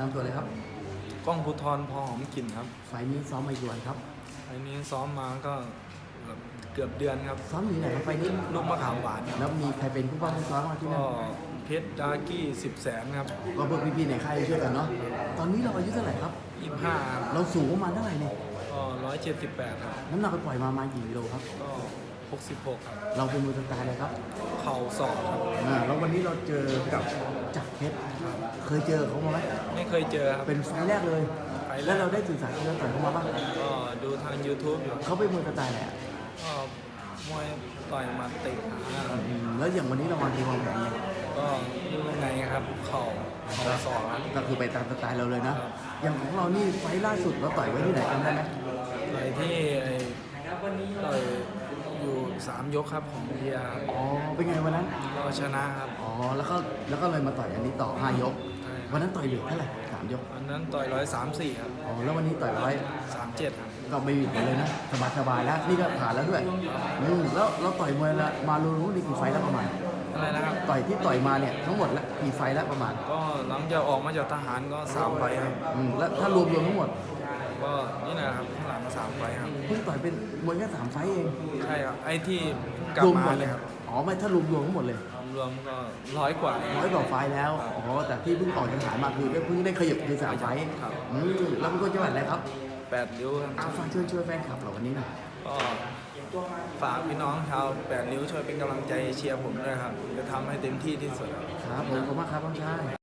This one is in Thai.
นำตัวเลยครับ กล้องภูทรพอหอมกลิ่นครับไฟล์นี้ซ้อมมากี่วันครับ ไฟล์นี้ซ้อมมาก็เกือบเดือนครับ ซ้อมอยู่ไหนครับไฟล์นี้ลูกมะขามหวานครับแล้วมีใครเป็นผู้บ้างผู้ซ้อมมาที่ก็นั่นเพชรดาร์กี้สิบแสนครับก็พวกพี่ๆในค่ายช่วยกันเนาะตอนนี้เราอายุเท่าไหร่ครับ ยี่ห้าครับเราสูงประมาณเท่าไหร่เนี่ยก็ร้อยเจ็ดสิบแปดครับ น้ำหนักไปปล่อยมาประมาณกี่กิโลครับ ก็ หกสิบหกครับ เราเป็นมือสไตล์อะไรครับเข่าศอกครับ อ่าแล้ววันนี้เราเจอกับจักรเพชรเคยเจอเขามาไหมไม่เคยเจอครับ เป็นไฟล์แรกเลย ไฟล์แรก แล้วเราได้ศึกษาเขาต่อยเขามาบ้างก็ดูทาง YouTube อยู่เขาเป็นมือสไตล์ไหนอะก็มวยต่อยหมาเตะขาครับอืมแล้วอย่างวันนี้เราวางทีวางแผนไงก็ลูกในครับ เข่าเข่าศอกครับ ก็คือไปตามสไตล์เราเลยนะ อย่างของเรานี่ไฟล์ล่าสุดเราต่อยไว้ที่ไหนจำได้ไหม ต่อยที่ไอ้ต่อยอยู่ สามยกครับของเบียร์ครับอ๋อเป็นไงวันนั้น ก็ชนะครับ อ๋อแล้วก็แล้วก็เลยมาต่อยอันนี้ต่อห้ายก ใช่วันนั้นต่อยเหลือเท่าไหร่สามยกวันนั้นต่อยร้อยสามสี่ครับอ๋อแล้ววันนี้ต่อยร้อยสามเจ็ดครับก็ไม่มีผลเลยนะสบายสบายๆแล้วนี่ก็ผ่านแล้วด้วยอืมแล้วเราต่อยมวยละมารู้ๆนี่กี่ไฟล์แล้วประมาณอะไรนะครับ ต่อยที่ต่อยมาเนี่ยทั้งหมดละกี่ไฟล์แล้วประมาณก็หลังจากออกมาจากทหารก็สามไฟครับอืมแล้วถ้ารวมรวมทั้งหมด พิ่งต่อยเป็นมวยแค่สามไฟล์เองใช่ครับไอ้ที่เพิ่งกลับรวมหมมาดเลยครับอ๋อไม่ถ้ารวมรวมทั้งหมดเลยรวมๆก็ร้อยกว่า ร้อยกว่าไฟล์แล้วอ๋อแต่ที่เพิ่งออกจากฐานมาคือเพิ่งได้ขยับคือสามไฟล์ครับ อืมแล้วมันก็จังหวัดอะไรครับแปดริ้วครับ อาฝากช่วยช่วยแฟนคลับเราวันนี้หน่อยก็ฝากพี่น้องชาวแปดริ้วช่วยเป็นกำลังใจเชียร์ผมด้วยครับ จะทำให้เต็มที่ที่สุดครับ ครับผมขอบคุณมากครับน้องชาย